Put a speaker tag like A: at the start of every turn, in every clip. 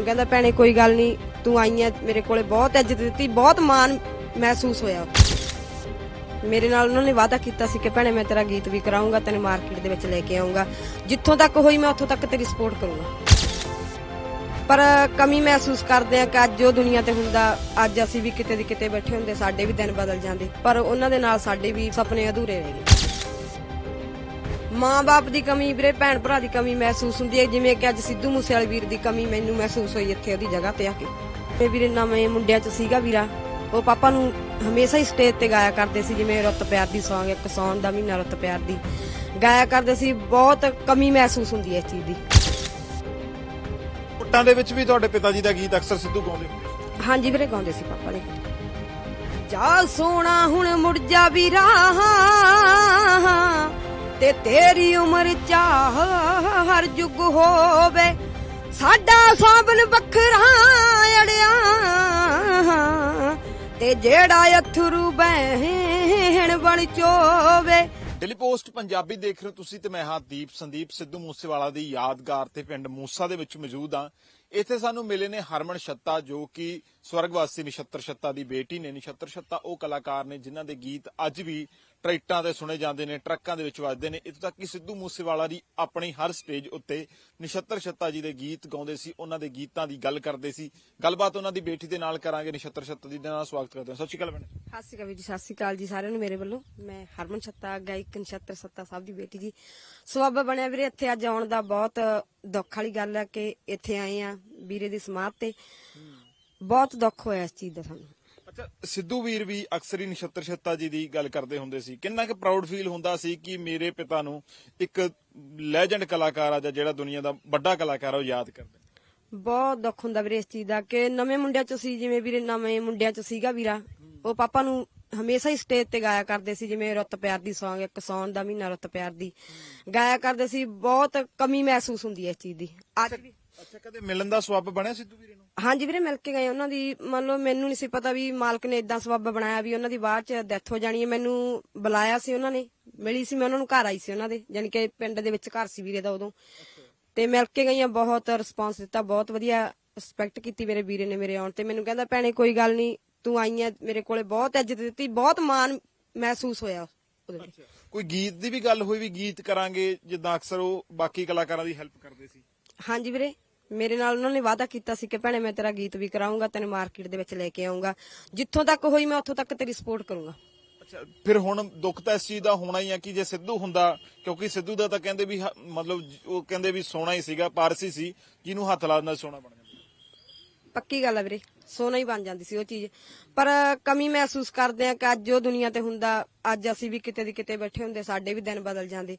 A: ਮੈਨੂੰ ਕਹਿੰਦਾ, ਭੈਣੇ, ਕੋਈ ਗੱਲ ਨਹੀਂ, ਤੂੰ ਆਈ ਆ, ਮੇਰੇ ਕੋਲੇ ਬਹੁਤ ਇੱਜ਼ਤ ਦਿੱਤੀ, ਬਹੁਤ ਮਾਣ ਮਹਿਸੂਸ ਹੋਇਆ। ਮੇਰੇ ਨਾਲ ਉਹਨਾਂ ਨੇ ਵਾਅਦਾ ਕੀਤਾ ਸੀ ਕਿ, ਭੈਣੇ, ਮੈਂ ਤੇਰਾ ਗੀਤ ਵੀ ਕਰਾਉਂਗਾ ਤੈਨੂੰ ਮਾਰਕੀਟ ਦੇ ਵਿੱਚ ਲੈ ਕੇ ਆਉਂਗਾ ਜਿੱਥੋਂ ਤੱਕ ਹੋਈ, ਮੈਂ ਉੱਥੋਂ ਤੱਕ ਤੇਰੀ ਸਪੋਰਟ ਕਰੂੰਗਾ। ਪਰ ਕਮੀ ਮਹਿਸੂਸ ਕਰਦੇ ਆ ਕਿ ਅੱਜ ਉਹ ਦੁਨੀਆ ਤੇ ਹੁੰਦਾ, ਅੱਜ ਅਸੀਂ ਵੀ ਕਿਤੇ ਦੀ ਕਿਤੇ ਬੈਠੇ ਹੁੰਦੇ, ਸਾਡੇ ਵੀ ਦਿਨ ਬਦਲ ਜਾਂਦੇ, ਪਰ ਉਹਨਾਂ ਦੇ ਨਾਲ ਸਾਡੇ ਵੀ ਸੁਪਨੇ ਅਧੂਰੇ ਰਹਿ ਗਏ। ਮਾਂ-ਬਾਪ ਦੀ ਕਮੀ ਵੀਰੇ ਭੈਣ ਭਰਾ ਦੀ ਕਮੀ ਮਹਿਸੂਸ ਹੁੰਦੀ ਹੈ। ਜਿਵੇਂ ਕਿ ਅੱਜ ਸਿੱਧੂ ਮੂਸੇਵਾਲੇ ਵੀਰ ਦੀ ਕਮੀ ਮੈਨੂੰ ਮਹਿਸੂਸ ਹੋਈ ਇੱਥੇ ਉਹਦੀ ਜਗ੍ਹਾ ਤੇ ਆ ਕੇ। ਇਹ ਵੀਰੇ ਨਵੇਂ ਮੁੰਡਿਆਂ 'ਚ ਸੀਗਾ ਵੀਰਾ। ਉਹ ਪਾਪਾ ਨੂੰ ਹਮੇਸ਼ਾ ਹੀ ਸਟੇਜ ਤੇ ਗਾਇਆ ਕਰਦੇ ਸੀ ਜਿਵੇਂ ਰੁੱਤ ਪਿਆਰ ਦੀ Song ਇੱਕ ਸੌਣ ਦਾ ਮਹੀਨਾ ਰੁੱਤ ਪਿਆਰ ਦੀ। ਗਾਇਆ ਕਰਦੇ ਸੀ ਬਹੁਤ ਕਮੀ ਮਹਿਸੂਸ ਹੁੰਦੀ ਹੈ ਇਸ ਚੀਜ਼ ਦੀ।
B: ਪੁੱਟਾਂ ਦੇ ਵਿੱਚ ਵੀ ਤੁਹਾਡੇ ਪਿਤਾ ਜੀ ਦਾ ਗੀਤ ਅਕਸਰ ਸਿੱਧੂ ਗਾਉਂਦੇ ਹੁੰਦੇ ਸੀ।
A: ਹਾਂਜੀ ਵੀਰੇ ਗਾਉਂਦੇ ਸੀ ਪਾਪਾ ਦੇ ਜਾ ਸੋਣਾ ਹੁਣ ਮੁੜ ਜਾ ਵੀਰਾ। ਤੇ ਤੇਰੀ ਉਮਰ ਚਾਹ ਹਰ ਜੁਗ ਹੋਵੇ। ਸਾਡਾ ਸਾਬਨ ਵੱਖਰਾ ਅੜਿਆ। ਤੇ ਜਿਹੜਾ ਅਥਰੂ ਬਹਿਣ ਬਣ ਚੋਵੇ।
B: ਡੇਲੀ ਪੋਸਟ ਪੰਜਾਬੀ ਦੇਖ ਰਹੇ ਹੋ ਤੁਸੀਂ ਤੇ ਮੈਂ ਹਾਂ ਦੀਪ, ਸੰਦੀਪ ਸਿੱਧੂ ਮੂਸੇਵਾਲਾ ਦੀ ਯਾਦਗਾਰ ਤੇ ਪਿੰਡ ਮੂਸਾ ਦੇ ਵਿੱਚ ਮੌਜੂਦ ਹਾਂ। ਇੱਥੇ ਸਾਨੂੰ ਮਿਲੇ ਨੇ ਹਰਮਨ ਛੱਤਾ, ਜੋ ਕਿ ਸਵਰਗਵਾਸੀ ਨਛੱਤਰ ਛੱਤਾ ਦੀ ਬੇਟੀ ਨੇ। ਨਛੱਤਰ ਛੱਤਾ ਉਹ ਕਲਾਕਾਰ ਨੇ, ਜਿਨ੍ਹਾਂ ਦੇ ਗੀਤ ਅੱਜ ਵੀ ਟਰੈਕਟਾਂ ਤੇ ਸੁਣੇ ਜਾਂਦੇ ਨੇ ਟਰੱਕਾਂ ਦੇ ਵਿੱਚ ਵੱਜਦੇ ਨੇ। ਇੱਥੋਂ ਤੱਕ ਕਿ ਸਿੱਧੂ ਮੂਸੇਵਾਲਾ ਦੀ ਆਪਣੀ ਹਰ ਸਟੇਜ ਉੱਤੇ ਨਛੱਤਰ ਛੱਤਾ ਜੀ ਦੇ ਗੀਤ ਗਾਉਂਦੇ ਸੀ ਉਹਨਾਂ ਦੇ ਗੀਤਾਂ ਦੀ ਗੱਲ ਕਰਦੇ ਸੀ। ਗੱਲਬਾਤ ਉਹਨਾਂ ਦੀ ਬੇਟੀ ਦੇ ਨਾਲ ਕਰਾਂਗੇ ਨਛੱਤਰ ਛੱਤਾ ਜੀ ਦੇ ਨਾਲ। ਸਵਾਗਤ ਕਰਦੇ ਹਾਂ। ਸਤਿ ਸ਼੍ਰੀ ਅਕਾਲ ਭੈਣੇ।
A: ਸਤਿ ਸ਼੍ਰੀ ਅਕਾਲ ਜੀ ਸਤਿ ਸ਼੍ਰੀ ਅਕਾਲ ਜੀ ਸਾਰਿਆਂ ਨੂੰ ਮੇਰੇ ਵੱਲੋਂ। ਮੈਂ ਹਰਮਨ ਛੱਤਾ ਗਾਇਕ ਨਛੱਤਰ ਸੱਤਾ ਸਾਹਿਬ ਦੀ ਬੇਟੀ ਜੀ। ਸਬੱਬ ਬਣਿਆ ਵੀਰੇ ਇੱਥੇ ਅੱਜ ਆਉਣ ਦਾ ਬਹੁਤ ਦੁੱਖ ਵਾਲੀ ਗੱਲ ਹੈ ਕਿ ਇੱਥੇ ਆਏ ਆ ਵੀਰੇ ਦੀ ਸਮਾਧ ਤੇ। ਬਹੁਤ ਦੁੱਖ ਹੋਇਆ ਇਸ ਚੀਜ਼ ਦਾ ਸਾਨੂੰ।
B: ਅੱਛਾ ਸਿੱਧੂ ਵੀਰ ਵੀ ਅਕਸਰ ਹੀ ਨਛੱਤਰ ਛੱਤਾ ਜੀ ਦੀ ਗੱਲ ਕਰਦੇ ਹੁੰਦੇ ਸੀ। ਕਿੰਨਾ ਕੁ ਪ੍ਰਾਊਡ ਫੀਲ ਹੁੰਦਾ ਸੀ ਕਿ ਮੇਰੇ ਪਿਤਾ ਨੂੰ ਇੱਕ ਲੈਜੈਂਡ ਕਲਾਕਾਰ ਆ ਜਾਂ ਜਿਹੜਾ ਦੁਨੀਆ ਦਾ ਵੱਡਾ ਕਲਾਕਾਰ ਆ ਉਹ ਯਾਦ ਕਰਦੇ?
A: ਬਹੁਤ ਦੁੱਖ ਹੁੰਦਾ ਵੀਰੇ ਇਸ ਚੀਜ਼ ਦਾ ਕਿ ਨਵੇਂ ਮੁੰਡਿਆਂ ਚ ਸੀ ਜਿਵੇਂ ਵੀਰੇ ਨਵੇਂ ਮੁੰਡਿਆਂ ਚ ਸੀਗਾ ਵੀਰਾ। ਉਹ ਪਾਪਾ ਨੂੰ ਹਮੇਸ਼ਾ ਹੀ ਸਟੇਜ ਤੇ ਗਾਇਆ ਕਰਦੇ ਸੀ ਜਿਵੇਂ ਰੁੱਤ ਪਿਆਰ ਦੀ Song ਇੱਕ ਸੌਣ ਦਾ ਮਹੀਨਾ ਰੁੱਤ ਪਿਆਰ ਦੀ। ਗਾਇਆ ਕਰਦੇ ਸੀ ਬਹੁਤ ਕਮੀ ਮਹਿਸੂਸ ਹੁੰਦੀ ਹੈ ਇਸ ਚੀਜ਼ ਦੀ। ਅੱਜ ਵੀ
B: ਅੱਛਾ ਕਦੇ ਮਿਲਣ ਦਾ ਸਬੱਬ ਬਣਿਆ ਸਿੱਧੂ ਵੀਰੇ
A: ਹਾਂਜੀ ਵੀਰੇ ਮਿਲ ਕੇ ਗਏ ਉਹਨਾਂ ਦੀ। ਮੰਨ ਲਓ ਮੈਨੂੰ ਨਹੀਂ ਸੀ ਪਤਾ ਵੀ ਮਾਲਕ ਨੇ ਇਦਾਂ ਸਬੱਬ ਬਣਾਇਆ ਵੀ ਉਹਨਾਂ ਦੀ ਬਾਅਦ ਚ ਡੈਥ ਹੋ ਜਾਣੀ ਹੈ। ਮੈਨੂੰ ਬੁਲਾਇਆ ਸੀ ਉਹਨਾਂ ਨੇ। ਮਿਲੀ ਸੀ ਮੈਂ ਉਹਨਾਂ ਨੂੰ ਘਰ ਆਈ ਸੀ ਉਹਨਾਂ ਦੇ। ਯਾਨੀ ਕਿ ਪਿੰਡ ਦੇ ਵਿੱਚ ਘਰ ਸੀ ਵੀਰੇ ਦਾ ਉਦੋਂ। ਤੇ ਮਿਲ ਕੇ ਗਈਆਂ ਬਹੁਤ ਰਿਸਪਾਂਸ ਦਿੱਤਾ ਬਹੁਤ ਵਧੀਆ ਰਿਸਪੈਕਟ ਕੀਤੀ ਮੇਰੇ ਵੀਰੇ ਨੇ ਮੇਰੇ ਆਉਣ ਤੇ। ਮੈਨੂੰ ਕਹਿੰਦਾ ਭੈਣੇ ਕੋਈ ਗੱਲ ਨਹੀਂ ਤੂੰ ਆਈ ਆ ਮੇਰੇ ਕੋਲੇ। ਬਹੁਤ ਇੱਜ਼ਤ ਦਿੱਤੀ ਬਹੁਤ ਮਾਣ ਮਹਿਸੂਸ ਹੋਇਆ ਉਹਦੇ ਵਿੱਚ।
B: ਕੋਈ ਗੀਤ ਦੀ ਵੀ ਗੱਲ ਹੋਈ ਵੀ ਗੀਤ ਕਰਾਂਗੇ ਜਿੱਦਾਂ ਅਕਸਰ ਉਹ ਬਾਕੀ ਕਲਾਕਾਰਾਂ ਦੀ ਹੈਲਪ ਕਰਦੇ ਸੀ?
A: ਹਾਂਜੀ ਵੀਰੇ ਮੇਰੇ ਨਾਲ ਉਹਨਾਂ ਨੇ ਵਾਅਦਾ ਕੀਤਾ ਸੀ ਕਿ ਭੈਣੇ ਮੈਂ ਤੇਰਾ ਗੀਤ ਵੀ ਕਰਾਉਂਗਾ ਤੈਨੂੰ ਮਾਰਕੀਟ ਦੇ ਵਿੱਚ ਲੈ ਕੇ ਆਉਂਗਾ ਜਿੱਥੋਂ ਤੱਕ ਹੋਈ ਮੈਂ ਉੱਥੋਂ ਤੱਕ ਤੇਰੀ ਸਪੋਰਟ ਕਰੂੰਗਾ।
B: ਅੱਛਾ ਫਿਰ ਹੁਣ ਦੁੱਖ ਤਾਂ ਇਸ ਚੀਜ਼ ਦਾ ਹੋਣਾ ਹੀ ਆ ਕਿ ਜੇ ਸਿੱਧੂ ਹੁੰਦਾ ਕਿਉਂਕਿ ਸਿੱਧੂ ਦਾ ਤਾਂ ਕਹਿੰਦੇ ਵੀ ਹ- ਮਤਲਬ ਉਹ ਕਹਿੰਦੇ ਵੀ ਸੋਨਾ ਹੀ ਸੀਗਾ ਪਾਰਸੀ ਸੀ ਜਿਹਨੂੰ ਹੱਥ ਲਾ ਦਿੰਦਾ ਸੋਨਾ ਬਣ ਜਾਂਦਾ।
A: ਪੱਕੀ ਗੱਲ ਆ ਵੀਰੇ ਸੋਨਾ ਹੀ ਬਣ ਜਾਂਦੀ ਸੀ ਉਹ ਚੀਜ਼। ਪਰ ਕਮੀ ਮਹਿਸੂਸ ਕਰਦੇ ਆ ਕਿ ਅੱਜ ਉਹ ਦੁਨੀਆ ਤੇ ਹੁੰਦਾ ਅੱਜ ਅਸੀਂ ਵੀ ਕਿਤੇ ਦੀ ਕਿਤੇ ਬੈਠੇ ਹੁੰਦੇ ਸਾਡੇ ਵੀ ਦਿਨ ਬਦਲ ਜਾਂਦੇ।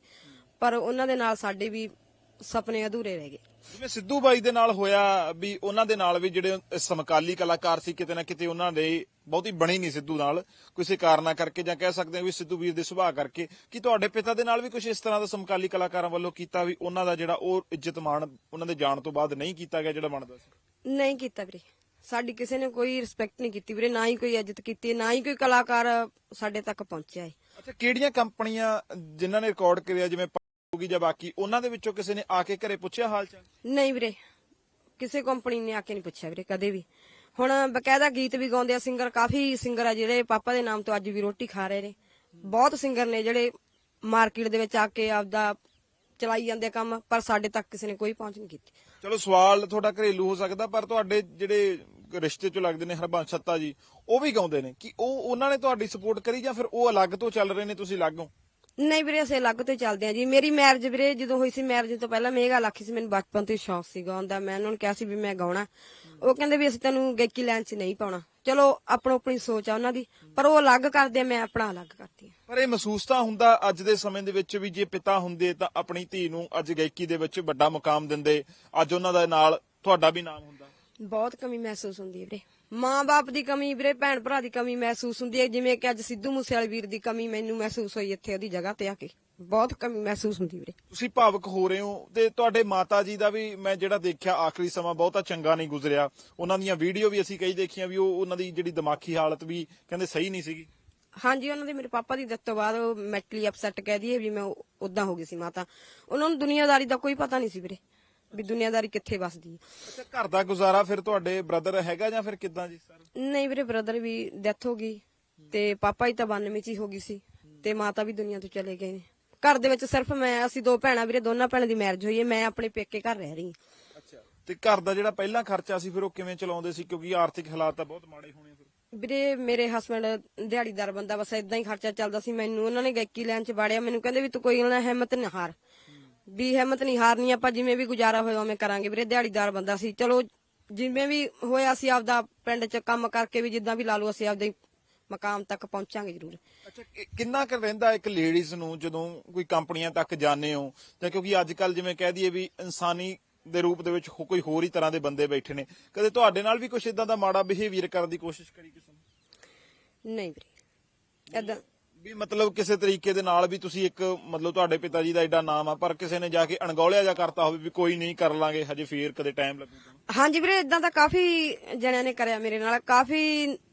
A: ਪਰ ਉਹਨਾਂ ਦੇ ਨਾਲ ਸਾਡੇ ਵੀ ਸੁਪਨੇ ਅਧੂਰੇ ਰਹਿ ਗਏ।
B: ਜਿਵੇਂ ਸਿੱਧੂ ਬਾਈ ਦੇ ਨਾਲ ਹੋਇਆ ਵੀ ਉਹਨਾਂ ਦੇ ਨਾਲ ਵੀ ਜਿਹੜੇ ਸਮਕਾਲੀ ਕਲਾਕਾਰ ਸੀ ਕਿਤੇ ਨਾ ਕਿਤੇ ਉਹਨਾਂ ਦੇ ਬਹੁਤੀ ਬਣੀ ਨਹੀਂ ਸਿੱਧੂ ਨਾਲ। ਕਿਸੇ ਕਾਰਨਾ ਕਰਕੇ ਜਾਂ ਕਹਿ ਸਕਦੇ ਹਾਂ ਵੀ ਸਿੱਧੂ ਵੀਰ ਦੇ ਸੁਭਾਅ ਕਰਕੇ। ਕਿ ਤੁਹਾਡੇ ਪਿਤਾ ਦੇ ਨਾਲ ਵੀ ਕੁਝ ਇਸ ਤਰ੍ਹਾਂ ਦਾ ਸਮਕਾਲੀ ਕਲਾਕਾਰਾਂ ਵੱਲੋਂ ਕੀਤਾ ਵੀ ਉਹਨਾਂ ਦਾ ਜਿਹੜਾ ਉਹ ਇੱਜ਼ਤ ਮਾਣ ਉਹਨਾਂ ਦੇ ਜਾਣ ਤੋਂ ਬਾਅਦ ਨਹੀਂ ਕੀਤਾ ਗਿਆ ਜਿਹੜਾ ਬਣਦਾ ਸੀ?
A: ਨਹੀਂ ਕੀਤਾ ਵੀਰੇ। ਸਾਡੀ ਕਿਸੇ ਨੇ ਕੋਈ ਰਿਸਪੈਕਟ ਨਹੀਂ ਕੀਤੀ ਵੀਰੇ ਨਾ ਹੀ ਕੋਈ ਇੱਜ਼ਤ ਕੀਤੀ ਨਾ ਹੀ ਕੋਈ ਕਲਾਕਾਰ ਸਾਡੇ ਤੱਕ ਪਹੁੰਚਿਆ ਹੈ
B: ਅੱਛਾ ਕਿਹੜੀਆਂ ਕੰਪਨੀਆਂ ਜਿਨ੍ਹਾਂ ਨੇ ਰਿਕਾਰਡ ਕਰਿਆ ਜਿਵੇਂ ਹੋਗੀ ਜਾਂ ਬਾਕੀ? ਉਹਨਾਂ ਦੇ ਵਿੱਚੋਂ ਕਿਸੇ ਨੇ ਆ ਕੇ ਘਰੇ ਪੁੱਛਿਆ ਹਾਲ ਚਾਲ?
A: ਨਹੀਂ ਵੀਰੇ ਕਿਸੇ ਕੰਪਨੀ ਨੇ ਆ ਕੇ ਨਹੀਂ ਪੁੱਛਿਆ ਵੀਰੇ ਕਦੇ ਵੀ। ਹੁਣ ਬਕਾਇਦਾ ਗੀਤ ਵੀ ਗਾਉਂਦੇ ਆ ਸਿੰਗਰ ਕਾਫੀ ਸਿੰਗਰ ਆ ਜਿਹੜੇ ਪਾਪਾ ਦੇ ਨਾਮ ਤੋਂ ਅੱਜ ਵੀ ਰੋਟੀ ਖਾ ਰਹੇ ਨੇ। ਬਹੁਤ ਸਿੰਗਰ ਨੇ ਜਿਹੜੇ ਮਾਰਕੀਟ ਦੇ ਵਿੱਚ ਆ ਕੇ ਆਪਦਾ ਚਲਾਈ ਜਾਂਦੇ ਕੰਮ ਪਰ ਸਾਡੇ ਤੱਕ ਕਿਸੇ ਨੇ ਕੋਈ ਪਹੁੰਚ ਨਹੀਂ ਕੀਤੀ।
B: ਚਲੋ ਸਵਾਲ ਤੁਹਾਡਾ ਘਰੇਲੂ ਹੋ ਸਕਦਾ ਪਰ ਤੁਹਾਡੇ ਜਿਹੜੇ ਰਿਸ਼ਤੇ ਚ ਲੱਗਦੇ ਨੇ ਹਰਬੰਸ ਛੱਤਾ ਜੀ ਉਹ ਵੀ ਗਾਉਂਦੇ ਨੇ। ਕਿ ਉਹ ਉਹਨਾਂ ਨੇ ਤੁਹਾਡੀ ਸਪੋਰਟ ਕਰੀ ਜਾਂ ਫਿਰ ਉਹ ਅਲੱਗ ਤੋਂ ਚੱਲ ਰਹੇ ਨੇ ਤੁਸੀਂ ਅਲੱਗ ਹੋ
A: ਨਹੀਂ ਵੀਰੇ, ਅਸੀਂ ਅਲੱਗ ਤੋਂ ਚੱਲਦੇ ਆ ਜੀ। ਮੇਰੀ ਮੈਰਿਜ ਵੀਰੇ, ਜਦੋਂ ਹੋਈ ਸੀ ਮੈਰਿਜ ਤੋਂ ਪਹਿਲਾਂ, ਮੈਂ ਇਹ ਗੱਲ ਆਖੀ ਸੀ, ਮੈਨੂੰ ਬਚਪਨ ਤੋਂ ਹੀ ਸ਼ੌਕ ਸੀ ਗਾਉਣ ਦਾ ਮੈਂ ਉਹਨਾਂ ਨੂੰ ਕਿਹਾ ਸੀ ਵੀ ਮੈਂ ਗਾਉਣਾ। ਉਹ ਕਹਿੰਦੇ ਵੀ ਅਸੀਂ ਤੈਨੂੰ ਗਾਇਕੀ ਲਾਈਨ 'ਚ ਨਹੀਂ ਪਾਉਣਾ। ਚਲੋ, ਆਪਣੋ ਆਪਣੀ ਸੋਚ ਆ ਉਹਨਾਂ ਦੀ, ਪਰ ਉਹ ਅਲੱਗ ਕਰਦੇ ਆ, ਮੈਂ ਆਪਣਾ ਅਲੱਗ ਕਰਦੀ ਆ
B: ਪਰ ਇਹ ਮਹਿਸੂਸ ਤਾਂ ਹੁੰਦਾ ਅੱਜ ਦੇ ਸਮੇਂ ਦੇ ਵਿੱਚ ਵੀ, ਜੇ ਪਿਤਾ ਹੁੰਦੇ ਤਾਂ ਆਪਣੀ ਧੀ ਨੂੰ ਅੱਜ ਗਾਇਕੀ ਦੇ ਵਿੱਚ ਵੱਡਾ ਮੁਕਾਮ ਦਿੰਦੇ। ਅੱਜ ਉਹਨਾਂ ਦਾ ਨਾਲ ਤੁਹਾਡਾ ਵੀ ਨਾਮ ਹੁੰਦਾ।
A: ਬਹੁਤ ਕਮੀ ਮਹਿਸੂਸ ਹੁੰਦੀ ਹੈ ਵੀਰੇ। ਮਾਂ-ਬਾਪ ਦੀ ਕਮੀ ਵੀਰੇ ਭੈਣ ਭਰਾ ਦੀ ਕਮੀ ਮਹਿਸੂਸ ਹੁੰਦੀ ਹੈ। ਜਿਵੇਂ ਕਿ ਅੱਜ ਸਿੱਧੂ ਮੂਸੇਵਾਲੇ ਵੀਰ ਦੀ ਕਮੀ ਮੈਨੂੰ ਮਹਿਸੂਸ ਹੋਈ ਇੱਥੇ ਉਹਦੀ ਜਗ੍ਹਾ ਤੇ ਆ ਕੇ। ਬਹੁਤ ਕਮੀ ਮਹਿਸੂਸ ਹੁੰਦੀ ਵੀਰੇ।
B: ਤੁਸੀਂ ਭਾਵਕ ਹੋ ਰਹੇ ਹੋ ਤੇ ਤੁਹਾਡੇ ਮਾਤਾ ਜੀ ਦਾ ਵੀ ਮੈਂ ਜਿਹੜਾ ਦੇਖਿਆ ਆਖਰੀ ਸਮਾਂ ਬਹੁਤਾ ਚੰਗਾ ਨਹੀਂ ਗੁਜ਼ਰਿਆ। ਉਹਨਾਂ ਦੀਆਂ ਵੀਡੀਓ ਵੀ ਅਸੀਂ ਕਈ ਦੇਖੀਆਂ ਵੀ ਉਹ ਉਹਨਾਂ ਦੀ ਜਿਹੜੀ ਦਿਮਾਗੀ ਹਾਲਤ ਵੀ ਕਹਿੰਦੇ ਸਹੀ ਨਹੀਂ ਸੀਗੀ।
A: ਹਾਂਜੀ ਉਹਨਾਂ ਦੇ ਮੇਰੇ ਪਾਪਾ ਦੀ ਡੈਥ ਤੋਂ ਬਾਅਦ ਉਹ ਮੈਂਟਲੀ ਅਪਸੈਟ ਕਹਿ ਦਈਏ ਵੀ ਮੈਂ ਉਦਾਂ ਹੋ ਗਈ ਸੀ ਮਾਤਾ। ਉਹਨਾਂ ਨੂੰ ਦੁਨੀਆਦਾਰੀ ਦਾ ਕੋਈ ਪਤਾ ਨਹੀਂ ਸੀ ਵੀਰੇ। ਵੀ ਦੁਨੀਆਦਾਰੀ ਕਿੱਥੇ ਵੱਸਦੀ ਹੈ।
B: ਅੱਛਾ ਘਰ ਦਾ ਗੁਜ਼ਾਰਾ ਫਿਰ ਤੁਹਾਡੇ ਬ੍ਰਦਰ ਹੈਗਾ ਜਾਂ ਫਿਰ ਕਿੱਦਾਂ ਜੀ ਸਰ?
A: ਨਹੀਂ ਵੀਰੇ ਬ੍ਰਦਰ ਵੀ ਡੈਥ ਹੋ ਗਈ ਤੇ ਪਾਪਾ ਹੀ ਤਾਂ 92 ਚ ਹੀ ਹੋ ਗਈ ਸੀ ਤੇ ਮਾਤਾ ਵੀ ਦੁਨੀਆ ਤੋਂ ਚਲੇ ਗਏ ਨੇ। ਘਰ ਦੇ ਵਿੱਚ ਸਿਰਫ ਮੈਂ ਅਸੀਂ ਦੋ ਭੈਣਾਂ ਵੀਰੇ ਦੋਨਾਂ ਭੈਣਾਂ ਦੀ ਮੈਰਿਜ ਹੋਈ ਹੈ। ਮੈਂ ਆਪਣੇ ਪੇਕੇ ਘਰ ਰਹਿ ਰਹੀ ਹਾਂ।
B: ਅੱਛਾ ਤੇ ਘਰ ਦਾ ਜਿਹੜਾ ਪਹਿਲਾਂ ਖਰਚਾ ਸੀ ਫਿਰ ਉਹ ਕਿਵੇਂ ਚਲਾਉਂਦੇ ਸੀ? ਕਿਉਂਕਿ ਆਰਥਿਕ ਹਾਲਾਤ ਤਾਂ ਬਹੁਤ ਮਾੜੇ ਹੋਣੇ ਫਿਰ।
A: ਵੀਰੇ ਮੇਰੇ ਹਸਬੰਡ ਦਿਹਾੜੀਦਾਰ ਬੰਦਾ ਬਸ ਇਦਾਂ ਹੀ ਖਰਚਾ ਚੱਲਦਾ ਸੀ। ਮੈਨੂੰ ਉਹਨਾਂ ਨੇ ਗਾਇਕੀ ਲੈਣ ਚ ਬਾੜਿਆ ਮੈਨੂੰ ਕਹਿੰਦੇ ਵੀ ਤੂੰ ਕੋਈ ਨਾ ਹਿੰਮਤ ਨਾ ਹਾਰ। ਵੀ ਹਿੰਮਤ ਨਹੀਂ ਹਾਰਨੀ ਆਪਾਂ ਜਿਵੇਂ ਵੀ ਗੁਜ਼ਾਰਾ ਹੋਇਆ ਉਵੇਂ ਕਰਾਂਗੇ ਵੀਰੇ ਦਿਹਾੜੀਦਾਰ ਬੰਦਾ ਸੀ। ਚਲੋ ਜਿਵੇਂ ਵੀ ਹੋਇਆ ਸੀ ਆਪਦਾ ਪਿੰਡ ਚ ਕੰਮ ਕਰਕੇ ਵੀ ਜਿੱਦਾਂ ਵੀ ਲਾ ਲਓ ਅਸੀਂ ਆਪਦੇ ਮਕਾਮ ਤੱਕ ਪਹੁੰਚਾਂਗੇ ਜ਼ਰੂਰ।
B: ਅੱਛਾ ਕਿ- ਕਿੰਨਾ ਕੁ ਰਹਿੰਦਾ ਇੱਕ ਲੇਡੀਜ਼ ਨੂੰ ਜਦੋਂ ਕੋਈ ਕੰਪਨੀਆਂ ਤੱਕ ਜਾਂਦੇ ਹੋ? ਜਾਂ ਕਿਉਂਕਿ ਅੱਜ ਕੱਲ ਜਿਵੇਂ ਕਹਿ ਦਈਏ ਵੀ ਇਨਸਾਨੀ ਦੇ ਰੂਪ ਦੇ ਵਿੱਚ ਹੋ- ਕੋਈ ਹੋਰ ਹੀ ਤਰ੍ਹਾਂ ਦੇ ਬੰਦੇ ਬੈਠੇ ਨੇ। ਕਦੇ ਤੁਹਾਡੇ ਨਾਲ ਵੀ ਕੁਝ ਇਦਾਂ ਦਾ ਮਾੜਾ ਬਿਹੇਵੀਅਰ ਕਰਨ ਦੀ ਕੋਸ਼ਿਸ਼ ਕਰੀ ਕਿਸੇ ਨੇ?
A: ਨਹੀਂ ਵੀਰੇ ਏਦਾਂ
B: ਵੀ ਮਤਲਬ ਕਿਸੇ ਤਰੀਕੇ ਦੇ ਨਾਲ ਵੀ ਤੁਸੀਂ ਇੱਕ ਮਤਲਬ ਤੁਹਾਡੇ ਪਿਤਾ ਜੀ ਦਾ ਐਡਾ ਨਾਮ ਆ, ਪਰ ਕਿਸੇ ਨੇ ਜਾ ਕੇ ਅਣਗੌਲਿਆ ਜਾ ਕਰਤਾ ਹੋਵੇ ਵੀ ਕੋਈ ਨਹੀਂ ਕਰ ਲਾਂਗੇ, ਹਜੇ ਫੇਰ ਕਦੇ ਟਾਈਮ ਲੱਗੂਗਾ
A: ਹਾਂਜੀ ਵੀਰੇ ਇਦਾਂ ਤਾਂ ਕਾਫੀ ਜਣਿਆਂ ਨੇ ਕਰਿਆ ਮੇਰੇ ਨਾਲ। ਕਾਫੀ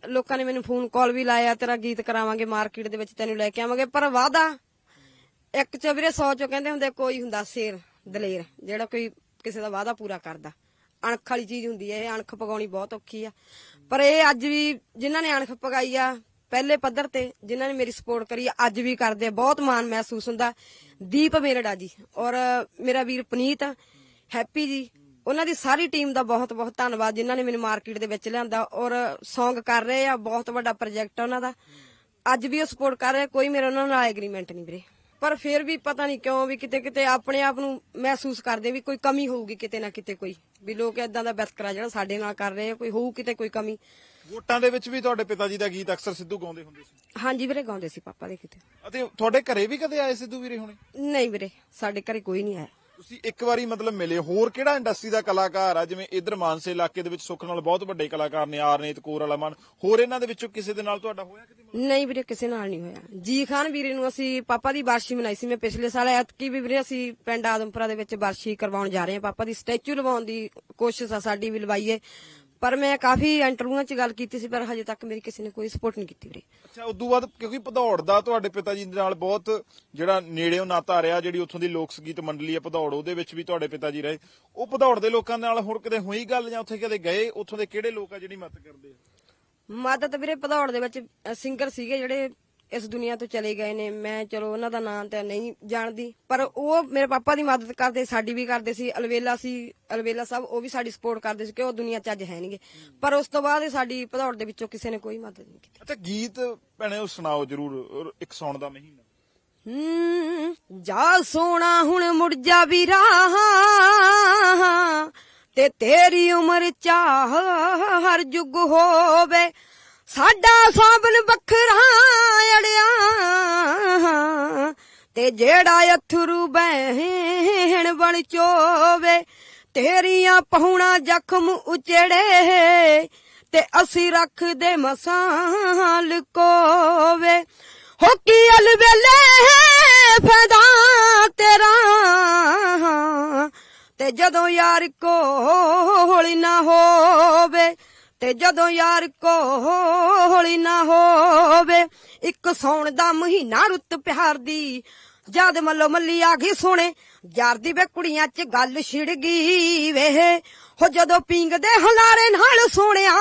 A: ਲੋਕਾਂ ਨੇ ਮੈਨੂੰ ਫੋਨ ਕਾਲ ਵੀ ਲਾਇਆ, ਤੇਰਾ ਗੀਤ ਕਰਾਵਾਂਗੇ, ਮਾਰਕੀਟ ਦੇ ਵਿੱਚ ਤੈਨੂੰ ਲੈ ਕੇ ਆਵਾਂਗੇ, ਪਰ ਵਾਦਾ ਇੱਕ ਚ ਵੀਰੇ 100 ਚੋਂ ਕਹਿੰਦੇ ਹੁੰਦੇ, ਕੋਈ ਹੁੰਦਾ ਸ਼ੇਰ, ਦਲੇਰ, ਜਿਹੜਾ ਕੋਈ ਕਿਸੇ ਦਾ ਵਾਦਾ ਪੂਰਾ ਕਰਦਾ। ਅਣਖ ਵਾਲੀ ਚੀਜ਼ ਹੁੰਦੀ ਹੈ, ਇਹ ਅਣਖ ਪਗਾਉਣੀ ਬਹੁਤ ਔਖੀ ਆ। ਪਰ ਇਹ ਅੱਜ ਵੀ ਜਿਨ੍ਹਾਂ ਨੇ ਅਣਖ ਪਗਾਈ ਆ ਪਹਿਲੇ ਪੱਧਰ ਤੇ ਜਿਨ੍ਹਾਂ ਨੇ ਮੇਰੀ ਸਪੋਰਟ ਕਰੀ, ਅੱਜ ਵੀ ਕਰਦੇ ਬਹੁਤ ਮਾਣ ਮਹਿਸੂਸ ਹੁੰਦਾ। ਦੀਪ ਮੇਰੜਾ ਜੀ ਔਰ ਮੇਰਾ ਵੀਰ ਪਨੀਤ, ਹੈਪੀ ਜੀ, ਉਹਨਾਂ ਦੀ ਸਾਰੀ ਟੀਮ ਦਾ ਬਹੁਤ ਬਹੁਤ ਧੰਨਵਾਦ, ਜਿਨ੍ਹਾਂ ਨੇ ਮੈਨੂੰ ਮਾਰਕੀਟ ਦੇ ਵਿੱਚ ਲਿਆਂਦਾ ਔਰ ਸੌਂਗ ਕਰ ਰਹੇ ਆ, ਬਹੁਤ ਵੱਡਾ ਪ੍ਰੋਜੈਕਟ ਆ ਉਹਨਾਂ ਦਾ। ਅੱਜ ਵੀ ਉਹ ਸਪੋਰਟ ਕਰ ਰਹੇ ਕੋਈ ਮੇਰੇ ਉਹਨਾਂ ਨਾਲ ਐਗਰੀਮੈਂਟ ਨਹੀਂ ਵੀਰੇ। ਪਰ ਫਿਰ ਵੀ ਪਤਾ ਨਹੀਂ ਕਿਉਂ ਵੀ ਕਿਤੇ ਕਿਤੇ ਆਪਣੇ ਆਪ ਨੂੰ ਮਹਿਸੂਸ ਕਰਦੇ ਵੀ ਕੋਈ ਕਮੀ ਹੋਊਗੀ ਕਿਤੇ ਨਾ ਕਿਤੇ ਕੋਈ। ਵੀ ਲੋਕ ਇਦਾਂ ਦਾ ਵਿਤਕਰਾ ਜਿਹੜਾ ਸਾਡੇ ਨਾਲ ਕਰ ਰਹੇ ਆ ਕੋਈ ਹੋਊ ਕਿਤੇ ਕੋਈ ਕਮੀ।
B: ਵੋਟਾਂ ਦੇ ਵਿੱਚ ਵੀ ਤੁਹਾਡੇ ਪਿਤਾ ਜੀ ਦਾ ਗੀਤ ਅਕਸਰ ਸਿੱਧੂ ਗਾਉਂਦੇ ਹੁੰਦੇ ਸੀ।
A: ਹਾਂਜੀ ਵੀਰੇ ਗਾਉਂਦੇ ਸੀ ਪਾਪਾ ਦੇ ਕਿਤੇ
B: ਅਤੇ ਤੁਹਾਡੇ ਘਰੇ ਵੀ ਕਦੇ ਆਏ ਸਿੱਧੂ ਵੀਰੇ ਹੁਣੇ?
A: ਨਹੀਂ ਵੀਰੇ ਸਾਡੇ ਘਰੇ ਕੋਈ ਨਹੀਂ ਆਇਆ।
B: ਤੁਸੀਂ ਇੱਕ ਵਾਰੀ ਮਤਲਬ ਮਿਲੇ, ਹੋਰ ਕਿਹੜਾ ਇੰਡਸਟਰੀ ਦਾ ਕਲਾਕਾਰ ਆ? ਜਿਵੇਂ ਇਧਰ ਮਾਨਸੇ ਇਲਾਕੇ ਦੇ ਵਿੱਚ ਸੁੱਖ ਨਾਲ ਬਹੁਤ ਵੱਡੇ ਕਲਾਕਾਰ ਨੇ, ਆਰਨੇਤ ਕੋਰ ਵਾਲਾ ਮਨ। ਹੋਰ ਇਹਨਾਂ ਦੇ ਵਿੱਚੋਂ ਕਿਸੇ ਦੇ ਨਾਲ ਤੁਹਾਡਾ ਹੋਇਆ ਕਿਤੇ
A: ਨਹੀਂ ਵੀਰੇ, ਕਿਸੇ ਨਾਲ ਨਹੀਂ ਹੋਇਆ। ਜੀ ਖਾਨ ਵੀਰੇ ਨੂੰ ਅਸੀਂ ਪਾਪਾ ਦੀ ਬਾਰਸ਼ੀ ਮਨਾਈ ਸੀ ਮੈਂ ਪਿਛਲੇ ਸਾਲ। ਐਤਕੀ ਵੀ ਵੀਰੇ ਅਸੀਂ ਪਿੰਡ ਆਦਮਪੁਰਾ ਦੇ ਵਿੱਚ ਬਾਰਸ਼ੀ ਕਰਵਾਉਣ ਜਾ ਰਹੇ ਹਾਂ। ਪਾਪਾ ਦੀ ਸਟੈਚੂ ਲਵਾਉਣ ਦੀ ਕੋਸ਼ਿਸ਼ ਆ ਸਾਡੀ ਵੀ ਲਵਾਈਏ। ਪਰ ਮੈਂ ਕਾਫੀ ਇੰਟਰਵਿਊਆਂ 'ਚ ਗੱਲ ਕੀਤੀ ਸੀ ਪਰ ਹਜੇ ਤੱਕ ਮੇਰੀ ਕਿਸੇ ਨੇ ਕੋਈ ਸਪੋਰਟ ਨਹੀਂ ਕੀਤੀ ਵੀਰੇ।
B: ਅੱਛਾ ਉਦੋਂ ਬਾਅਦ ਕਿਉਂਕਿ ਭਦੌੜ ਦਾ ਤੁਹਾਡੇ ਪਿਤਾ ਜੀ ਦੇ ਨਾਲ ਬਹੁਤ ਜਿਹੜਾ ਨੇੜਿਓਂ ਨਾਤਾ ਰਿਹਾ ਜਿਹੜੀ ਉੱਥੋਂ ਦੀ ਲੋਕ ਸੰਗੀਤ ਮੰਡਲੀ ਹੈ ਭਦੌੜ ਉਹਦੇ ਵਿੱਚ ਵੀ ਤੁਹਾਡੇ ਪਿਤਾ ਜੀ ਰਹੇ। ਉਹ ਭਦੌੜ ਦੇ ਲੋਕਾਂ ਨਾਲ ਹੁਣ ਕਦੇ ਹੋਈ ਗੱਲ ਜਾਂ ਉੱਥੇ ਕਦੇ ਗਏ? ਉੱਥੋਂ ਦੇ ਕਿਹੜੇ ਲੋਕ ਆ ਜਿਹੜੀ ਮਦਦ ਕਰਦੇ ਆ?
A: ਮਦਦ ਵੀਰੇ ਭਦੌੜ ਦੇ ਵਿੱਚ ਸਿੰਗਰ ਸੀਗੇ ਜਿਹੜੇ ਇਸ ਦੁਨੀਆ ਤੋਂ ਚਲੇ ਗਏ ਨੇ ਮੈਂ ਚਲੋ ਉਹਨਾਂ ਦਾ ਨਾਮ ਤਾਂ ਨਹੀਂ ਜਾਣਦੀ ਪਰ ਉਹ ਮੇਰੇ ਪਾਪਾ ਦੀ ਮਦਦ ਕਰਦੇ ਸਾਡੀ ਵੀ ਕਰਦੇ ਸੀ ਅਲਵੇਲਾ ਸੀ ਅਲਵੇਲਾ ਸਾਹਿਬ ਉਹ ਵੀ ਸਾਡੀ ਸਪੋਰਟ ਕਰਦੇ ਸੀ ਕਿ ਉਹ ਦੁਨੀਆ 'ਚ ਅੱਜ ਹੈ ਨਹੀਂਗੇ। ਪਰ ਉਸ ਤੋਂ ਬਾਅਦ ਸਾਡੀ ਭਦੌੜ ਦੇ ਵਿੱਚੋਂ ਕਿਸੇ ਨੇ ਕੋਈ ਮਦਦ ਨਹੀਂ ਕੀਤੀ।
B: ਅੱਛਾ ਗੀਤ ਭੈਣੇ ਉਹ ਸੁਣਾਓ ਜਰੂਰ ਇੱਕ ਸੌਣ ਦਾ ਮਹੀਨਾ।
A: ਹੂੰ ਜਾ ਸੋਣਾ ਹੁਣ ਮੁੜ ਜਾ ਵੀਰਾ ਤੇ ਤੇਰੀ ਉਮਰ ਚਾਹ ਹਰ ਜੁਗ ਹੋਵੇ ਸਾਡਾ ਸਾਬਨ ਵੱਖਰਾ ਅੜਿਆ। ਤੇ ਜਿਹੜਾ ਅਥਰੂ ਬਹਿਣ ਬਣ ਚੋਵੇ, ਤੇਰੀਆਂ ਪਹੁਣਾ ਜ਼ਖਮ ਉਚੜੇ। ਤੇ ਅਸੀਂ ਰੱਖਦੇ ਮਸਾਲ ਕੋਵੇ। ਹੋ ਕੀ ਅਲਵੇਲੇ ਫਦਾ ਤੇਰਾ। ਤੇ ਜਦੋਂ ਯਾਰ ਕੋਲ ਨਾ ਹੋਵੇ ਤੇ ਜਦੋਂ ਯਾਰ ਕੋਲ ਨਾ ਹੋਵੇ, ਇੱਕ ਸੌਣ ਦਾ ਮਹੀਨਾ ਰੁੱਤ ਪਿਆਰ ਦੀ, ਜਦ ਮੱਲੋ ਮੱਲੀ ਆ ਗਈ ਸੋਹਣੇ, ਯਾਰ ਦੀ ਵੇ ਕੁੜੀਆਂ 'ਚ ਗੱਲ ਛਿੜ ਗਈ ਵੇ। ਹੋ ਜਦੋਂ ਪੀਂਗਦੇ ਹਲਾਰੇ ਨਾਲ ਸੋਹਣਿਆ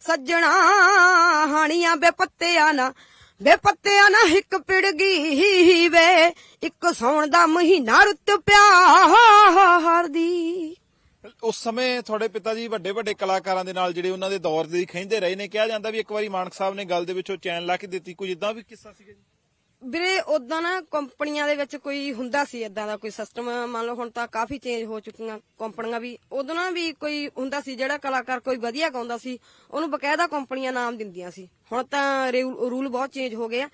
A: ਸੱਜਣਾ ਹਾਣੀਆਂ ਬੇ ਪੱਤਿਆਂ ਨਾ ਬੇ ਪੱਤਿਆਂ ਨਾ ਇੱਕ ਪਿੜ ਗਈ ਵੇ। ਇੱਕ ਸੌਣ ਦਾ ਮਹੀਨਾ ਰੁੱਤ ਪਿਆਰ ਦੀ।
B: ਉਸ ਸਮੇਂ ਤੁਹਾਡੇ ਪਿਤਾ ਜੀ ਵੱਡੇ ਵੱਡੇ ਕਲਾਕਾਰਾਂ ਦੇ ਨਾਲ ਜਿਹੜੇ ਉਹਨਾਂ ਦੇ ਦੌਰ ਦੇ ਖੈਂਦੇ ਰਹੇ ਨੇ, ਕਿਹਾ ਜਾਂਦਾ ਵੀ ਇੱਕ ਵਾਰੀ ਮਾਨਕ ਸਾਹਿਬ ਨੇ ਗੱਲ ਦੇ ਵਿੱਚੋਂ ਚੈਨ ਲਾ ਕੇ ਦਿੱਤੀ। ਕੋਈ ਇਦਾਂ ਵੀ ਕਿੱਸਾ ਸੀਗਾ ਜੀ?
A: ਵੀਰੇ ਉਦਾਂ ਨਾ ਕੰਪਨੀਆਂ ਦੇ ਵਿੱਚ ਕੋਈ ਹੁੰਦਾ ਸੀ ਇਦਾਂ ਦਾ ਕੋਈ ਸਿਸਟਮ ਮੰਨ ਲਓ ਹੁਣ ਤਾਂ ਕਾਫੀ ਚੇਂਜ ਹੋ ਚੁੱਕੀਆਂ ਕੰਪਨੀਆਂ ਵੀ। ਉਦੋਂ ਨਾ ਵੀ ਕੋਈ ਹੁੰਦਾ ਸੀ, ਜਿਹੜਾ ਕਲਾਕਾਰ ਕੋਈ ਵਧੀਆ ਗਾਉਂਦਾ ਸੀ, ਉਹਨੂੰ ਬਕਾਇਦਾ ਕੰਪਨੀਆਂ ਨਾਮ ਦਿੰਦੀਆਂ ਸੀ। ਹੁਣ ਤਾਂ ਰੂਲ ਬਹੁਤ ਚੇਂਜ ਹੋ ਗਏ ਆ।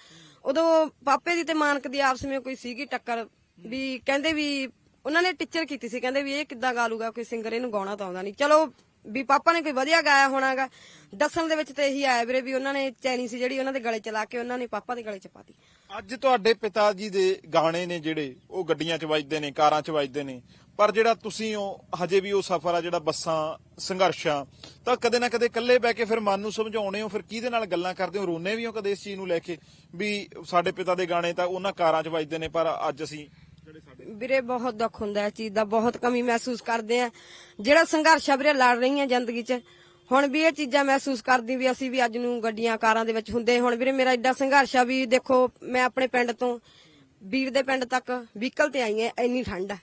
A: ਉਦੋਂ ਪਾਪੇ ਦੀ ਤੇ ਮਾਨਕ ਦੀ ਆਪਸ ਵਿੱਚ ਕੋਈ ਸੀਗੀ ਟੱਕਰ ਵੀ, ਕਹਿੰਦੇ ਵੀ ਉਹਨਾਂ ਨੇ ਟੀਚਰ ਕੀਤੀ ਸੀ, ਕਹਿੰਦੇ ਵੀ ਇਹ ਕਿੱਦਾਂ ਗਾ ਲੂਗਾ, ਕੋਈ ਸਿੰਗਰ ਇਹਨੂੰ ਗਾਉਣਾ ਤਾਂ ਆਉਂਦਾ ਨਹੀਂ। ਚਲੋ, ਵੀ ਪਾਪਾ ਨੇ ਕੋਈ ਵਧੀਆ ਗਾਇਆ ਹੋਣਾਗਾ। ਦੱਸਣ ਦੇ ਵਿੱਚ ਤੇ ਇਹੀ ਆਇਆ ਵੀਰੇ ਵੀ ਉਹਨਾਂ ਨੇ ਚੈਨੀ ਸੀ ਜਿਹੜੀ ਉਹਨਾਂ ਦੇ ਗਲੇ ਚ ਲਾ ਕੇ ਉਹਨਾਂ ਨੇ ਪਾਪਾ ਦੇ ਗਲੇ ਚ ਪਾਤੀ।
B: ਅੱਜ ਤੁਹਾਡੇ ਪਿਤਾ ਜੀ ਦੇ ਗਾਣੇ ਨੇ ਜਿਹੜੇ, ਉਹ ਗੱਡੀਆਂ 'ਚ ਵੱਜਦੇ ਨੇ, ਕਾਰਾਂ 'ਚ ਵੱਜਦੇ ਨੇ। ਪਰ ਜਿਹੜਾ ਤੁਸੀਂ ਉਹ, ਹਜੇ ਵੀ ਉਹ ਸਫ਼ਰ ਆ, ਜਿਹੜਾ ਬੱਸਾਂ, ਸੰਘਰਸ਼ਾਂ, ਤਾਂ ਕਦੇ ਨਾ ਕਦੇ ਇਕੱਲੇ ਬਹਿ ਕੇ ਫਿਰ ਮਨ ਨੂੰ ਸਮਝਾਉਣੇ ਹੋ, ਫਿਰ ਕਿਹਦੇ ਨਾਲ ਗੱਲਾਂ ਕਰਦੇ ਹੋ? ਰੋਨੇ ਵੀ ਹੋ ਕਦੇ ਇਸ ਚੀਜ਼ ਨੂੰ ਲੈ ਕੇ? ਵੀ ਸਾਡੇ ਪਿਤਾ ਦੇ ਗਾਣੇ ਤਾਂ ਉਹਨਾਂ ਕਾਰਾਂ 'ਚ ਵੱਜਦੇ ਨੇ, ਪਰ ਅੱਜ ਅਸੀਂ
A: ਵੀਰੇ, ਬਹੁਤ ਦੁੱਖ ਹੁੰਦਾ ਇਸ ਚੀਜ਼ ਦਾ, ਬਹੁਤ ਕਮੀ ਮਹਿਸੂਸ ਕਰਦੇ ਆ। ਜਿਹੜਾ ਸੰਘਰਸ਼ ਆ ਵੀਰੇ, ਲੜ ਰਹੀ ਆ ਜ਼ਿੰਦਗੀ 'ਚ। ਹੁਣ ਵੀ ਇਹ ਚੀਜ਼ਾਂ ਮਹਿਸੂਸ ਕਰਦੀ ਵੀ ਅਸੀਂ ਵੀ ਅੱਜ ਨੂੰ ਗੱਡੀਆਂ, ਕਾਰਾਂ ਦੇ ਵਿੱਚ ਹੁੰਦੇ ਹੁਣ ਵੀਰੇ, ਮੇਰਾ ਐਡਾ ਸੰਘਰਸ਼ ਆ ਵੀ ਦੇਖੋ, ਮੈਂ ਆਪਣੇ ਪਿੰਡ ਤੋਂ ਵੀਰ ਦੇ ਪਿੰਡ ਤੱਕ ਵਹੀਕਲ ਤੇ ਆਈ ਆ ਇੰਨੀ ਠੰਡ ਆ।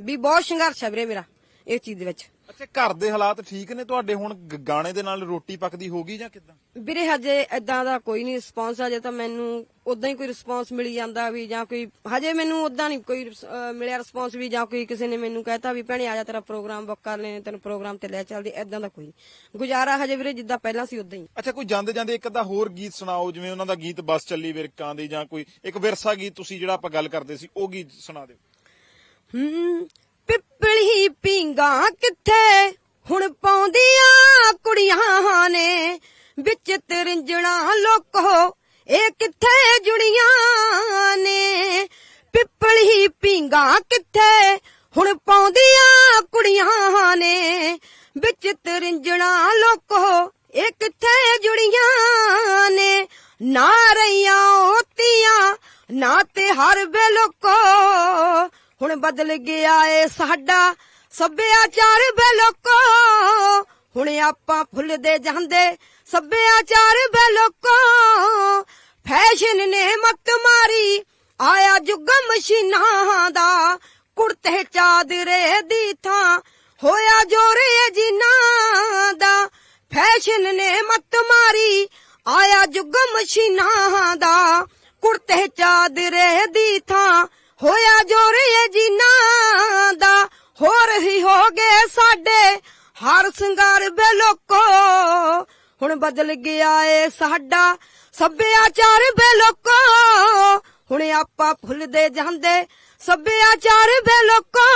A: ਵੀ ਬਹੁਤ ਸੰਘਰਸ਼ ਆ ਵੀਰੇ ਮੇਰਾ ਇਸ ਚੀਜ਼ ਦੇ ਵਿੱਚ।
B: ਅੱਛਾ ਘਰ ਦੇ ਹਾਲਾਤ ਠੀਕ ਨੇ? ਤੁਹਾਡੇ ਹੁਣ ਗ- ਗਾਣੇ ਦੇ ਨਾਲ ਰੋਟੀ ਪੱਕਦੀ ਹੋਗੀ ਜਾਂ ਕਿਦਾਂ?
A: ਵੀਰੇ ਹਜੇ ਇਦਾਂ ਦਾ ਕੋਈ ਨਹੀਂ ਰਿਸਪੌਂਸ ਹਜੇ ਤਾਂ ਮੈਨੂੰ ਉਦਾਂ ਹੀ ਕੋਈ ਰਿਸਪੌਂਸ ਮਿਲੀ ਜਾਂਦਾ ਵੀ ਜਾਂ ਕੋਈ ਹਜੇ ਮੈਨੂੰ ਉਦਾਂ ਨਹੀਂ ਕੋਈ ਰਿਸ- ਅਹ ਮਿਲਿਆ ਰਿਸਪੌਂਸ ਵੀ ਜਾਂ ਕੋਈ ਕਿਸੇ ਨੇ ਮੈਨੂੰ ਕਹਿਤਾ ਵੀ ਭੈਣੇ ਆ ਜਾ ਤੇਰਾ ਪ੍ਰੋਗਰਾਮ ਬੁੱਕ ਕਰ ਲੈਣੇ ਤੈਨੂੰ ਪ੍ਰੋਗਰਾਮ ਤੇ ਲੈ ਚੱਲਦੀ ਇਦਾਂ ਦਾ ਕੋਈ ਗੁਜ਼ਾਰਾ ਹਜੇ ਵੀਰੇ ਜਿੱਦਾਂ ਪਹਿਲਾਂ ਸੀ ਉਦਾਂ ਹੀ।
B: ਅੱਛਾ ਕੋਈ ਜਾਂਦੇ ਜਾਂਦੇ ਇੱਕ ਅੱਧਾ ਹੋਰ ਗੀਤ ਸੁਣਾਓ ਜਿਵੇਂ ਉਹਨਾਂ ਦਾ ਗੀਤ ਬਸ ਚੱਲੀ ਵਿਰਕਾਂ ਦੀ ਜਾਂ ਕੋਈ ਇੱਕ ਵਿਰਸਾ ਗੀਤ ਤੁਸੀਂ ਜਿਹੜਾ ਆਪਾਂ ਗੱਲ ਕਰਦੇ ਸੀ ਉਹ ਗੀਤ ਸੁਣਾ ਦਿਓ।
A: ਹੂੰ ਪਿੱਪਲੀ ਪਿੰਗਾ ਕਿੱਥੇ? ਹੁਣ ਪਾਉਂਦੀਆਂ ਕੁੜੀਆਂ ਨੇ, ਵਿੱਚ ਤਰਿੰਜਣਾ ਲੋਕੋ ਇਹ ਕਿੱਥੇ ਜੁੜੀਆਂ ਨੇ? ਪਿੱਪਲੀ ਪਿੰਗਾ ਕਿੱਥੇ? ਹੁਣ ਪਾਉਂਦੀਆਂ ਕੁੜੀਆਂ ਨੇ, ਵਿੱਚ ਤਰਿੰਜਣਾ ਲੋਕੋ ਇਹ ਕਿੱਥੇ ਜੁੜੀਆਂ ਨੇ? ਨਾ ਰਹੀਆਂ ਹੋਤੀਆਂ ਨਾ ਤੇ ਹਰ ਬੇਲੋਕੋ ਹੁਣ ਬਦਲ ਗਿਆ ਏ ਸਾਡਾ। ਸੱਭਿਆਚਾਰ ਬੇਲੋਕੋ ਹੁਣ ਆਪਾਂ ਫੁੱਲਦੇ ਜਾਂਦੇ। ਸੱਭਿਆਚਾਰ ਬੇਲੋਕੋ ਫੈਸ਼ਨ ਨੇ ਮੱਤ ਮਾਰੀ। ਆਇਆ ਜੁਗ ਮਸ਼ੀਨਾਂ ਦਾ, ਕੁੜਤੇ ਚਾਦਰੇ ਦੀ ਥਾਂ। ਹੋਇਆ ਜੋਰੇ ਜਿਨ੍ਹਾਂ ਦਾ, ਫੈਸ਼ਨ ਨੇ ਮੱਤ ਮਾਰੀ। ਆਇਆ ਜੁਗ ਮਸ਼ੀਨਾਂ ਦਾ, ਕੁੜਤੇ ਚਾਦਰੇ ਦੀ ਥਾਂ। ਹੋਇਆ ਜੋਰੇ ਜਿਨ੍ਹਾਂ ਦਾ ਹੋਰ ਹੀ ਹੋ ਗਏ ਸਾਡੇ, ਹਰ ਸਿੰਗਾਰ ਬੇਲੋਕੋ ਹੁਣ ਬਦਲ ਗਿਆ ਏ ਸਾਡਾ ਸੱਭਿਆਚਾਰ ਬੇਲੋਕੋ ਹੁਣ ਆਪਾਂ ਭੁੱਲਦੇ ਜਾਂਦੇ ਸੱਭਿਆਚਾਰ ਬੇਲੋਕੋ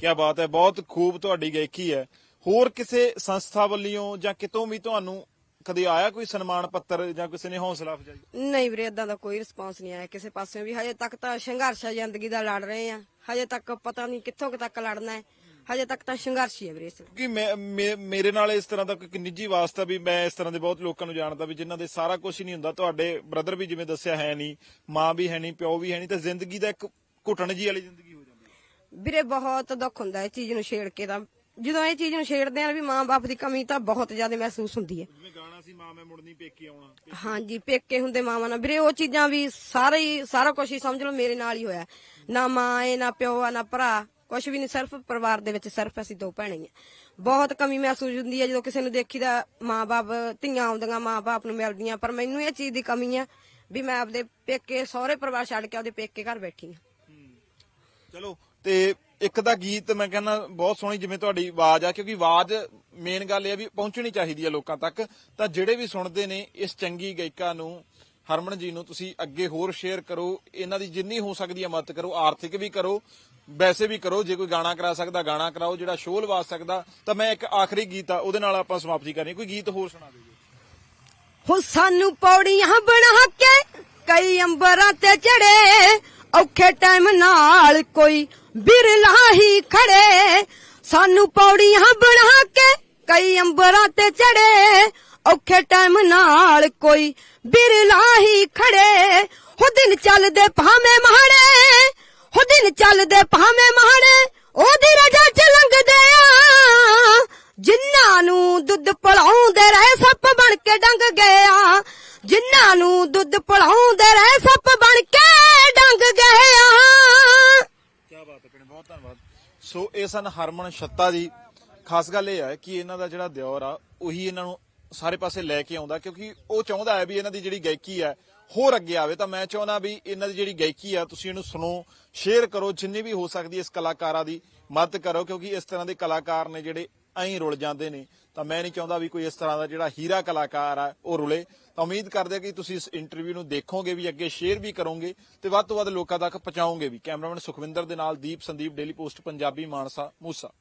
B: ਕੀ ਬਾਤ ਹੈ, ਬਹੁਤ ਖੂਬ ਤੁਹਾਡੀ ਗਾਇਕੀ ਹੈ। ਹੋਰ ਕਿਸੇ ਸੰਸਥਾ ਵੱਲੋਂ ਜਾਂ ਕਿਤੋਂ ਵੀ ਤੁਹਾਨੂੰ ਕਦੇ ਆਇਆ ਕੋਈ ਸਨਮਾਨ ਪੱਤਰ ਜਾਂ ਕਿਸੇ ਨੇ ਹੌਸਲਾ ਅਫਜ਼ਾਈ?
A: ਨਹੀਂ ਵੀਰੇ ਇਦਾਂ ਦਾ ਕੋਈ ਰਿਸਪਾਂਸ ਨਹੀਂ ਆਇਆ ਕਿਸੇ ਪਾਸਿਓਂ ਵੀ। ਹਜੇ ਤੱਕ ਤਾਂ ਸੰਘਰਸ਼ ਆ ਜ਼ਿੰਦਗੀ ਦਾ ਲੜ ਰਹੇ ਆ। ਹਜੇ ਤੱਕ ਪਤਾ ਨਹੀਂ ਕਿੱਥੋਂ ਕੁ ਤੱਕ ਲੜਨਾ ਹੈ। ਹਜੇ ਤੱਕ ਤਾਂ ਸੰਘਰਸ਼ ਹੀ ਹੈ ਵੀਰੇ ਇਸ।
B: ਕਿ ਮੈਂ- ਮੇ- ਮੇਰੇ ਨਾਲ ਇਸ ਤਰ੍ਹਾਂ ਦਾ ਕੋਈ ਨਿੱਜੀ ਵਾਸਤਾ ਵੀ ਮੈਂ ਇਸ ਤਰ੍ਹਾਂ ਦੇ ਬਹੁਤ ਲੋਕਾਂ ਨੂੰ ਜਾਣਦਾ ਵੀ ਜਿਨ੍ਹਾਂ ਦੇ ਸਾਰਾ ਕੁਝ ਹੀ ਨਹੀਂ ਹੁੰਦਾ। ਤੁਹਾਡੇ ਬ੍ਰਦਰ ਵੀ ਜਿਵੇਂ ਦੱਸਿਆ ਹੈ ਨਹੀਂ ਮਾਂ ਵੀ ਹੈ ਨਹੀਂ ਪਿਓ ਵੀ ਹੈ ਨਹੀਂ ਤਾਂ ਜ਼ਿੰਦਗੀ ਦਾ ਇੱਕ ਘੁੱਟਣ ਜੀ ਵਾਲੀ ਜ਼ਿੰਦਗੀ ਹੋ ਜਾਂਦੀ ਹੈ।
A: ਵੀਰੇ ਬਹੁਤ ਦੁੱਖ ਹੁੰਦਾ ਇਹ ਚੀਜ਼ ਨੂੰ ਛੇੜ ਕੇ ਤਾਂ। ਜਦੋਂ ਇਹ ਚੀਜ਼ ਨੂੰ ਛੇੜਦੇ ਆ ਵੀ ਮਾਂ-ਬਾਪ ਦੀ ਕਮੀ ਤਾਂ ਬਹੁਤ ਜ਼ਿਆਦਾ ਮਹਿਸੂਸ ਹੁੰਦੀ ਹੈ।
B: ਜਿਵੇਂ ਗਾਣਾ ਸੀ ਮਾਂ ਮੈਂ ਮੁੜਨੀ ਪੇਕੇ ਆਉਣਾ।
A: ਹਾਂਜੀ ਪੇਕੇ ਹੁੰਦੇ ਮਾਵਾਂ ਨਾਲ। ਵੀਰੇ ਉਹ ਚੀਜ਼ਾਂ ਵੀ ਸਾਰੇ ਹੀ ਸਾਰਾ ਕੁਝ ਹੀ ਸਮਝ ਲਓ ਮੇਰੇ ਨਾਲ ਹੀ ਹੋਇਆ। ਨਾ ਮਾਂ ਏ ਨਾ ਪਿਓ ਆ ਨਾ ਭਰਾ। ਕੁਝ ਵੀ ਨਹੀਂ ਸਿਰਫ ਪਰਿਵਾਰ ਦੇ ਵਿੱਚ ਸਿਰਫ ਅਸੀਂ ਦੋ ਭੈਣਾਂ ਹੀ ਆ। ਬਹੁਤ ਕਮੀ ਮਹਿਸੂਸ ਹੁੰਦੀ ਹੈ ਜਦੋਂ ਕਿਸੇ ਨੂੰ ਦੇਖੀਦਾ ਮਾਂ-ਬਾਪ ਧੀਆਂ ਆਉਂਦੀਆਂ ਮਾਂ-ਬਾਪ ਨੂੰ ਮਿਲਦੀਆਂ। ਪਰ ਮੈਨੂੰ ਇਹ ਚੀਜ਼ ਦੀ ਕਮੀ ਆ ਵੀ ਮੈਂ ਆਪਦੇ ਪੇਕੇ ਸਹੁਰੇ ਪਰਿਵਾਰ ਛੱਡ ਕੇ ਆਪਦੇ ਪੇਕੇ ਘਰ ਬੈਠੀ ਆ
B: ਚਲੋ ਤੇ ਇੱਕ ਦਾ ਗੀਤ ਮੈਂ ਕਹਿੰਦਾ ਬਹੁਤ ਸੋਹਣੀ ਜਿਵੇਂ ਤੁਹਾਡੀ ਆਵਾਜ਼ ਆ, ਕਿਉਂਕਿ ਆਵਾਜ਼ ਮੇਨ ਗੱਲ ਇਹ ਆ ਵੀ ਪਹੁੰਚਣੀ ਚਾਹੀਦੀ ਹੈ ਲੋਕਾਂ ਤੱਕ। ਤਾਂ ਜਿਹੜੇ ਵੀ ਸੁਣਦੇ ਨੇ ਇਸ ਚੰਗੀ ਗਾਇਕਾ ਨੂੰ, ਹਰਮਨ ਜੀ ਨੂੰ ਤੁਸੀਂ ਅੱਗੇ ਹੋਰ ਸ਼ੇਅਰ ਕਰੋ, ਇਹਨਾਂ ਦੀ ਜਿੰਨੀ ਹੋ ਸਕਦੀ ਹੈ ਮਦਦ ਕਰੋ, ਆਰਥਿਕ ਵੀ ਕਰੋ, ਵੈਸੇ ਵੀ ਕਰੋ, ਜੇ ਕੋਈ ਗਾਣਾ ਕਰਾ ਸਕਦਾ, ਗਾਣਾ ਕਰਾਓ, ਜਿਹੜਾ ਸ਼ੋਅ ਲਵਾ ਸਕਦਾ, ਤਾਂ ਮੈਂ ਇੱਕ ਆਖਰੀ ਗੀਤ ਆ, ਉਹਦੇ ਨਾਲ ਆਪਾਂ ਸਮਾਪਤੀ ਕਰਨੀ। ਕੋਈ ਗੀਤ ਹੋਰ ਸੁਣਾ ਦਿਓ
A: ਹੋ ਸਾਨੂੰ ਪੌੜੀਆਂ ਬਣਾ ਕੇ ਕਈ ਅੰਬਰਾਂ ਤੇ ਚੜੇ, ਔਖੇ ਟਾਈਮ ਨਾਲ ਕੋਈ ਬਿਰਲਾ ਹੀ ਖੜੇ। ਸਾਨੂੰ ਪੌੜੀਆਂ ਬਣਾ ਕੇ ਕਈ ਅੰਬਰਾਂ ਤੇ ਚੜੇ, ਔਖੇ ਟਾਈਮ ਨਾਲ ਕੋਈ ਬਿਰਲਾ ਹੀ ਖੜੇ। ਹੋ ਦਿਨ ਚੱਲਦੇ ਭਾਵੇਂ ਮਾੜੇ ਹੋ ਦਿਨ ਚੱਲਦੇ ਭਾਵੇਂ ਮਾੜੇ, ਉਹਦੀ ਰਜਾ ਚ ਲੰਘਦੇ ਆ। ਜਿਨ੍ਹਾਂ ਨੂੰ ਦੁੱਧ ਪਲਾਉਂਦੇ ਰਹੇ ਸੱਪ ਬਣ ਕੇ ਡੰਗ ਗਏ ਜਿਨ੍ਹਾਂ ਨੂੰ ਦੁੱਧ ਪਲਾਉਂਦੇ ਰਹੇ ਸੱਪ ਬਣ ਕੇ ਡੰਗ ਗਏ
B: ਕੀ ਬਾਤ ਹੈ ਭੈਣੇ, ਬਹੁਤ ਧੰਨਵਾਦ। ਸੋ ਇਹ ਸਨ ਹਰਮਨ ਛੱਤਾ ਜੀ। ਖਾਸ ਗੱਲ ਇਹ ਹੈ ਕਿ ਇਹਨਾਂ ਦਾ ਜਿਹੜਾ ਦਿਓਰ ਆ, ਉਹੀ ਇਹਨਾਂ ਨੂੰ ਸਾਰੇ ਪਾਸੇ ਲੈ ਕੇ ਆਉਂਦਾ, ਕਿਉਂਕਿ ਉਹ ਚਾਹੁੰਦਾ ਹੈ ਵੀ ਇਹਨਾਂ ਦੀ ਜਿਹੜੀ ਗਾਇਕੀ ਹੈ ਹੋਰ ਅੱਗੇ ਆਵੇ। ਤਾਂ ਮੈਂ ਚਾਹੁੰਦਾ ਵੀ ਇਹਨਾਂ ਦੀ ਜਿਹੜੀ ਗਾਇਕੀ ਆ, ਤੁਸੀਂ ਇਹਨੂੰ ਸੁਣੋ, ਸ਼ੇਅਰ ਕਰੋ, ਜਿੰਨੀ ਵੀ ਹੋ ਸਕਦੀ ਇਸ ਕਲਾਕਾਰਾਂ ਦੀ ਮਦਦ ਕਰੋ, ਕਿਉਂਕਿ ਇਸ ਤਰ੍ਹਾਂ ਦੇ ਕਲਾਕਾਰ ਨੇ ਜਿਹੜੇ ਐਂ ਰੁਲ ਜਾਂਦੇ ਨੇ। ਤਾਂ ਮੈਂ ਨਹੀਂ ਚਾਹੁੰਦਾ ਵੀ ਕੋਈ ਇਸ ਤਰ੍ਹਾਂ ਦਾ ਜਿਹੜਾ ਹੀਰਾ ਕਲਾਕਾਰ ਆ, ਉਹ ਰੁਲੇ। ਤਾਂ ਉਮੀਦ ਕਰਦੇ ਹਾਂ ਕਿ ਤੁਸੀਂ ਇਸ ਇੰਟਰਵਿਊ ਨੂੰ ਦੇਖੋਗੇ ਵੀ, ਅੱਗੇ ਸ਼ੇਅਰ ਵੀ ਕਰੋਗੇ ਤੇ ਵੱਧ ਤੋਂ ਵੱਧ ਲੋਕਾਂ ਤੱਕ ਪਹੁੰਚਾਓਗੇ ਵੀ। ਕੈਮਰਾਮੈਨ ਸੁਖਵਿੰਦਰ ਦੇ ਨਾਲ ਦੀਪ ਸੰਦੀਪ ਡੇਲੀ ਪੋਸਟ ਪੰਜਾਬੀ ਮਾਨਸਾ, ਮੂਸਾ।